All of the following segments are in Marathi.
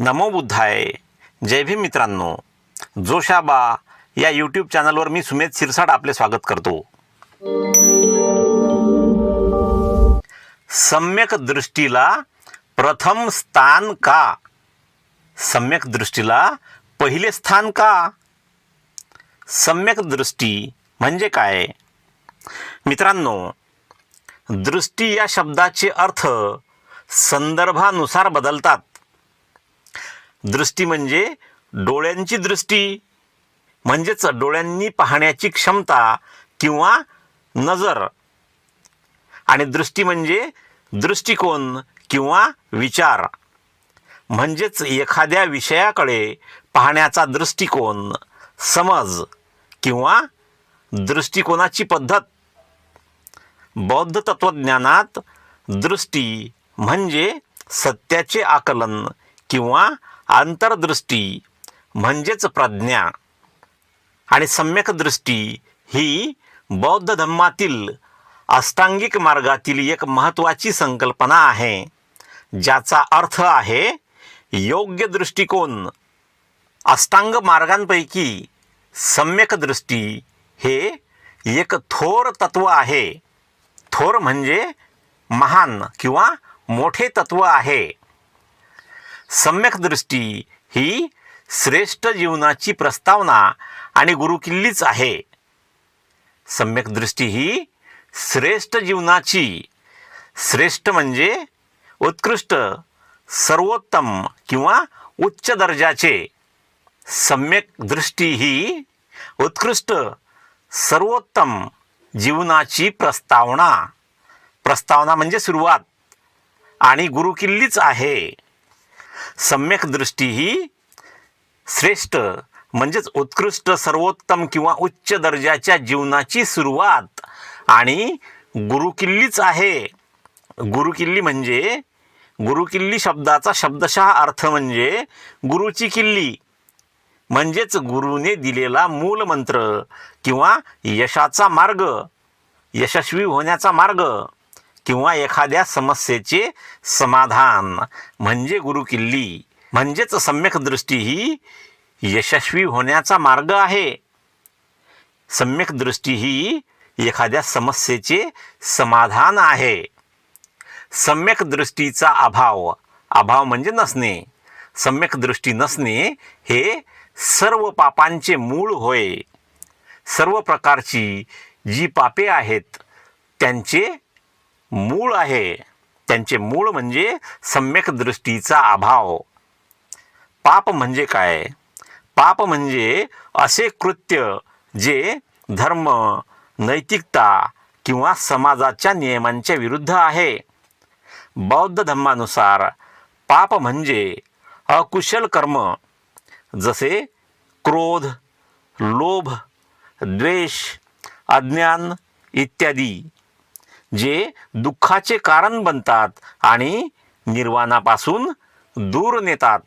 नमो बुद्धाय. जय भीम मित्रांनो. जोशाबा या यूट्यूब चॅनलवर मी सुमेध शिरसाट आपले स्वागत करतो. सम्यक दृष्टीला प्रथम स्थान का? सम्यक दृष्टीला पहिले स्थान का? सम्यक दृष्टी म्हणजे काय? मित्रांनो दृष्टी या शब्दाचे अर्थ संदर्भानुसार बदलतात. दृष्टी म्हणजे डोळ्यांची दृष्टी. म्हणजेच डोळ्यांनी पाहण्याची क्षमता किंवा नजर. आणि दृष्टी म्हणजे दृष्टिकोन किंवा विचार. म्हणजेच एखाद्या विषयाकडे पाहण्याचा दृष्टिकोन समज किंवा दृष्टिकोनाची पद्धत. बौद्ध तत्त्वज्ञानात दृष्टी म्हणजे सत्याचे आकलन किंवा आंतरदृष्टी म्हणजेच प्रज्ञा आणि सम्यक दृष्टी ही बौद्ध धम्मातील अष्टांगिक मार्गातील एक महत्त्वाची संकल्पना आहे ज्याचा अर्थ आहे योग्य दृष्टिकोन. अष्टांग मार्गांपैकी सम्यक दृष्टी हे एक थोर तत्व आहे. थोर म्हणजे महान किंवा मोठे तत्व आहे. सम्यक दृष्टी ही श्रेष्ठ जीवनाची प्रस्तावना आणि गुरुकिल्लीच आहे. सम्यक दृष्टी ही श्रेष्ठ जीवनाची श्रेष्ठ म्हणजे उत्कृष्ट सर्वोत्तम किंवा उच्च दर्जाचे. सम्यक दृष्टी ही उत्कृष्ट सर्वोत्तम जीवनाची प्रस्तावना. प्रस्तावना म्हणजे सुरुवात आणि गुरुकिल्लीच आहे. सम्यक दृष्टी ही श्रेष्ठ म्हणजेच उत्कृष्ट सर्वोत्तम किंवा उच्च दर्जाच्या जीवनाची सुरुवात. आणि गुरुकिल्लीच आहे. गुरुकिल्ली म्हणजे गुरुकिल्ली शब्दाचा शब्दशः अर्थ म्हणजे गुरुची किल्ली. म्हणजेच गुरुने दिलेला मूल मंत्र किंवा यशाचा मार्ग यशस्वी होण्याचा मार्ग. किंवा एखाद्या समस्येचे समाधान. म्हणजे गुरुकिल्ली म्हणजेच सम्यक दृष्टी ही यशस्वी होण्याचा मार्ग आहे. सम्यक दृष्टी ही एखाद्या समस्येचे समाधान आहे. सम्यक दृष्टीचा अभाव. अभाव म्हणजे नसणे. सम्यक दृष्टी नसणे हे सर्व पापांचे मूळ होय. सर्व प्रकारची जी पापे आहेत त्यांचे मूळ आहे. त्यांचे मूळ म्हणजे सम्यक दृष्टीचा अभाव. पाप म्हणजे काय? पाप म्हणजे असे कृत्य जे धर्म नैतिकता किंवा समाजाच्या नियमांच्या विरुद्ध आहे. बौद्ध धर्मानुसार पाप म्हणजे अकुशल कर्म जसे क्रोध लोभ द्वेष अज्ञान इत्यादी. जे दुःखाचे कारण बनतात आणि निर्वाणापासून दूर नेतात.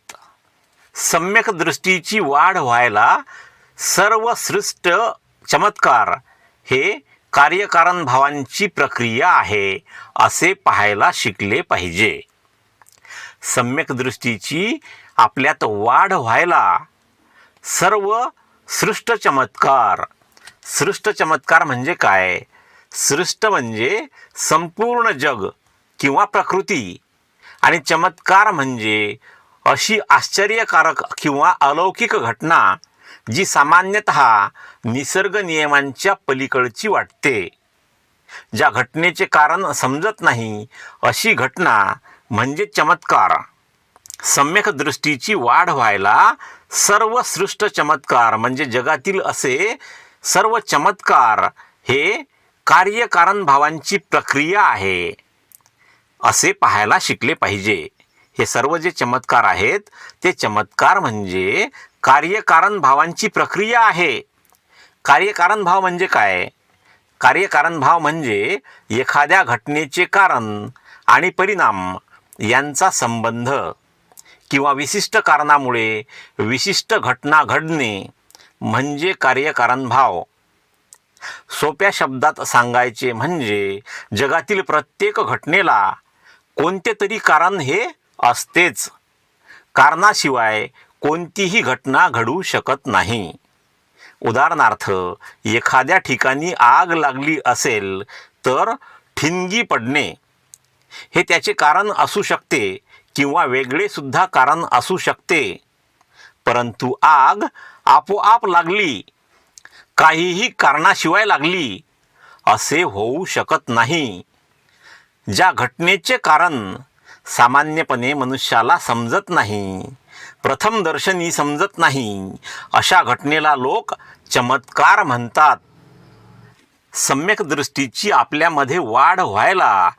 सम्यक दृष्टीची वाढ व्हायला सर्व सृष्ट चमत्कार हे कार्यकारण भावांची प्रक्रिया आहे असे पाहायला शिकले पाहिजे. सम्यक दृष्टीची आपल्यात वाढ व्हायला सर्व सृष्ट चमत्कार. सृष्ट चमत्कार म्हणजे काय? सृष्ट म्हणजे संपूर्ण जग किंवा प्रकृती. आणि चमत्कार म्हणजे अशी आश्चर्यकारक किंवा अलौकिक घटना जी सामान्यतः निसर्ग नियमांच्या पलीकडची वाटते. ज्या घटनेचे कारण समजत नाही अशी घटना म्हणजे चमत्कार. सम्यक दृष्टीची वाढ व्हायला सर्व सृष्ट चमत्कार म्हणजे जगातील असे सर्व चमत्कार हे कार्यकारण भावांची प्रक्रिया आहे. असे पाहायला शिकले पाहिजे. हे सर्व जे चमत्कार आहेत ते चमत्कार म्हणजे कार्यकारण भावांची प्रक्रिया आहे. कार्यकारण भाव म्हणजे काय? कार्यकारण भाव म्हणजे एखाद्या घटनेचे कारण आणि परिणाम यांचा संबंध किंवा विशिष्ट कारणामुळे विशिष्ट घटना घडणे म्हणजे कार्यकारण भाव सोप्या शब्दात सांगायचे म्हणजे जगातील प्रत्येक घटनेला कोणते तरी कारण हे असतेच. कारणाशिवाय कोणतीही घटना घडू शकत नाही. उदाहरणार्थ एखाद्या ठिकाणी आग लागली असेल तर ठिणगी पडणे. हे त्याचे कारण असू शकते किंवा वेगळेसुद्धा कारण असू शकते. परंतु आग आपोआप लागली काहीही कारणाशिवाय लागली असे होऊ शकत नाही. ज्या घटनेचे कारण सामान्यपणे मनुष्याला समजत नाही प्रथम दर्शनी समजत नाही अशा घटनेला लोक चमत्कार म्हणतात. सम्यक दृष्टीची आपल्यामध्ये वाढ व्हायला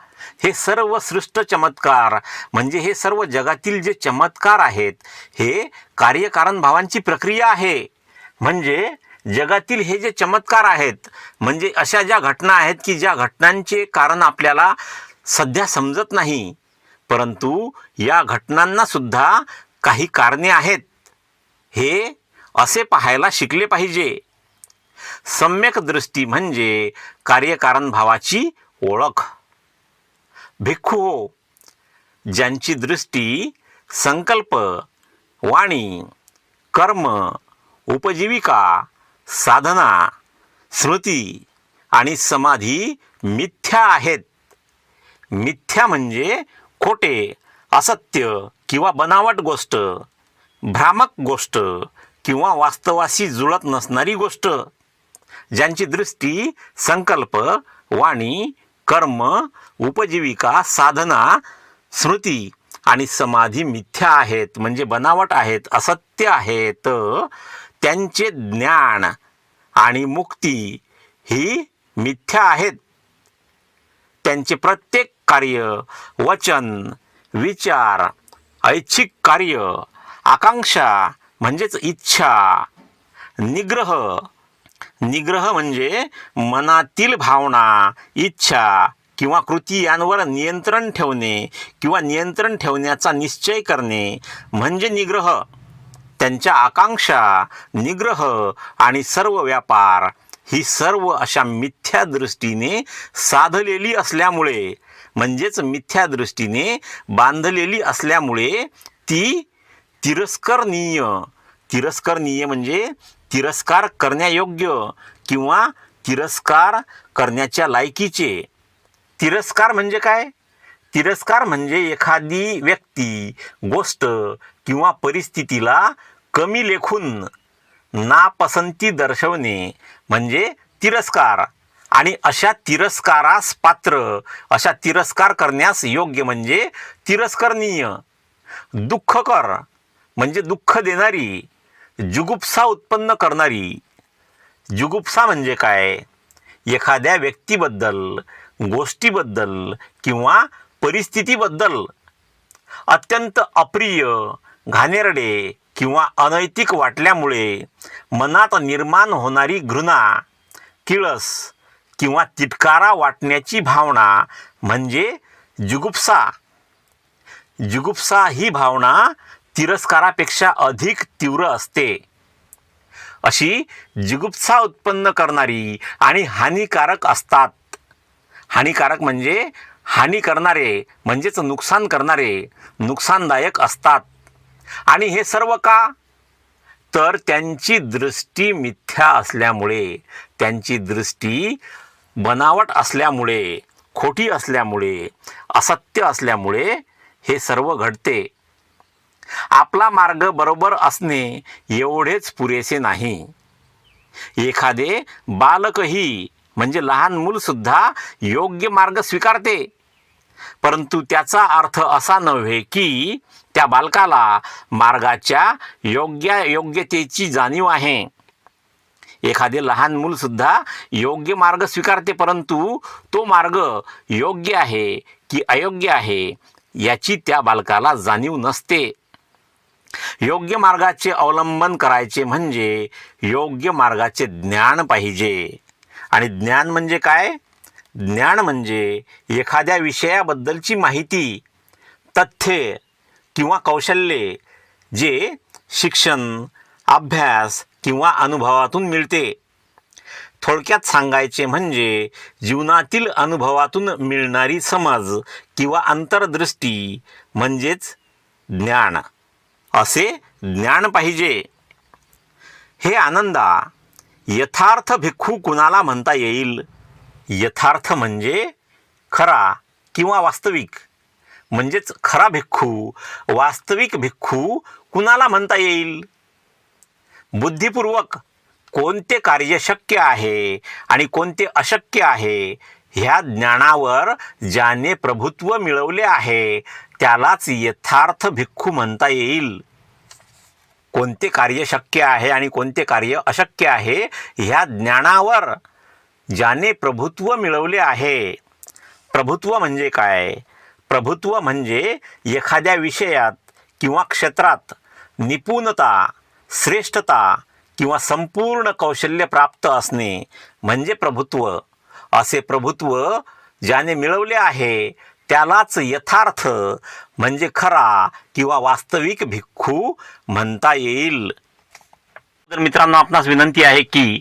हे सर्व सृष्ट चमत्कार म्हणजे हे सर्व जगातील जे चमत्कार आहेत हे कार्यकारण भावांची प्रक्रिया आहे. म्हणजे जगातील हे जे चमत्कार आहेत म्हणजे अशा ज्या घटना आहेत की ज्या घटनांचे कारण आपल्याला सध्या समजत नाही परंतु या घटनांना सुद्धा काही कारणे आहेत. हे असे पाहायला शिकले पाहिजे. सम्यक दृष्टी म्हणजे कार्यकारण भावाची ओळख. भिक्खू हो ज्यांची दृष्टी संकल्प वाणी कर्म उपजीविका साधना श्रुती आणि समाधी मिथ्या आहेत. मिथ्या म्हणजे खोटे असत्य किंवा बनावट गोष्ट भ्रामक गोष्ट किंवा वास्तवाशी जुळत नसणारी गोष्ट ज्यांची दृष्टी संकल्प वाणी कर्म उपजीविका साधना स्मृती आणि समाधी मिथ्या आहेत म्हणजे बनावट आहेत असत्य आहेत. त्यांचे ज्ञान आणि मुक्ती ही मिथ्या आहेत. त्यांचे प्रत्येक कार्य वचन विचार ऐच्छिक कार्य आकांक्षा म्हणजेच इच्छा निग्रह. निग्रह म्हणजे मनातील भावना इच्छा किंवा कृती यांवर नियंत्रण ठेवणे किंवा नियंत्रण ठेवण्याचा निश्चय करणे. म्हणजे निग्रह. त्यांच्या आकांक्षा निग्रह आणि सर्व व्यापार ही सर्व अशा मिथ्या दृष्टीने साधलेली असल्यामुळे म्हणजेच मिथ्या दृष्टीने बांधलेली असल्यामुळे ती तिरस्करणीय. तिरस्करणीय म्हणजे तिरस्कार करण्यायोग्य किंवा तिरस्कार करण्याच्या लायकीचे. तिरस्कार म्हणजे काय? तिरस्कार म्हणजे एखादी व्यक्ती गोष्ट किंवा परिस्थितीला कमी लेखून नापसंती दर्शवणे म्हणजे तिरस्कार. आणि अशा तिरस्कारास पात्र अशा तिरस्कार करण्यास योग्य म्हणजे तिरस्करणीय. दुःखकर म्हणजे दुःख देणारी जुगुप्सा उत्पन्न करणारी. जुगुप्सा म्हणजे काय? एखाद्या व्यक्तीबद्दल गोष्टीबद्दल किंवा परिस्थितीबद्दल अत्यंत अप्रिय घाणेरडे किंवा अनैतिक वाटल्यामुळे मनात निर्माण होणारी घृणा किळस किंवा तिटकारा वाटण्याची भावना म्हणजे जुगुप्सा. जुगुप्सा ही भावना तिरस्कारापेक्षा अधिक तीव्र असते. अशी जुगुप्सा उत्पन्न करणारी आणि हानिकारक असतात. हानिकारक म्हणजे हानी करणारे म्हणजेच नुकसान करणारे नुकसानदायक असतात. आणि हे सर्व का? तर त्यांची दृष्टी मिथ्या असल्यामुळे त्यांची दृष्टी बनावट असल्यामुळे खोटी असल्यामुळे असत्य असल्यामुळे हे सर्व घडते. आपला मार्ग बरोबर असणे एवढेच पुरेसे नाही. एखादे बालकही म्हणजे लहान मूलसुद्धा योग्य मार्ग स्वीकारते. परंतु त्याचा अर्थ असा नव्हे की त्या बालकाला मार्गाच्या योग्य योग्यतेची जाणीव आहे. एखादे लहान मूलसुद्धा योग्य मार्ग स्वीकारते परंतु तो मार्ग योग्य आहे की अयोग्य आहे याची त्या बालकाला जाणीव नसते. योग्य मार्गाचे अवलंबन करायचे म्हणजे योग्य मार्गाचे ज्ञान पाहिजे. आणि ज्ञान म्हणजे काय? ज्ञान म्हणजे एखाद्या विषयाबद्दलची माहिती तथ्ये किंवा कौशल्ये जे शिक्षण अभ्यास किंवा अनुभवातून मिळते. थोडक्यात सांगायचे म्हणजे जीवनातील अनुभवातून मिळणारी समज किंवा अंतर्दृष्टी म्हणजेच ज्ञान. असे ज्ञान पाहिजे. हे आनंदा यथार्थ भिक्खू कुणाला म्हणता येईल? यथार्थ म्हणजे खरा किंवा वास्तविक. म्हणजेच खरा भिक्खू वास्तविक भिक्खू कुणाला म्हणता येईल? बुद्धिपूर्वक कोणते कार्य शक्य आहे आणि कोणते अशक्य आहे? ह्या ज्ञानावर ज्याने प्रभुत्व मिळवले आहे त्यालाच यथार्थ भिक्खू म्हणता येईल. कोणते कार्य शक्य आहे आणि कोणते कार्य अशक्य आहे ह्या ज्ञानावर ज्याने प्रभुत्व मिळवले आहे. प्रभुत्व म्हणजे काय? प्रभुत्व म्हणजे एखाद्या विषयात किंवा क्षेत्रात निपुणता श्रेष्ठता किंवा संपूर्ण कौशल्य प्राप्त असणे म्हणजे प्रभुत्व. असे प्रभुत्व ज्याने मिळवले आहे त्यालाच यथार्थ म्हणजे खरा किंवा वास्तविक भिक्खू म्हणता येईल. तर मित्रांनो आपणास विनंती आहे की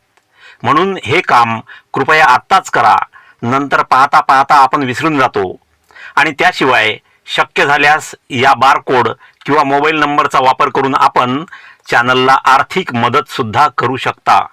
म्हणून हे काम कृपया आत्ताच करा. नंतर पाहता पाहता आपण विसरून जातो. आणि त्याशिवाय शक्य झाल्यास या बारकोड किंवा मोबाईल नंबरचा वापर करून आपण चॅनलला आर्थिक मदतसुद्धा करू शकता.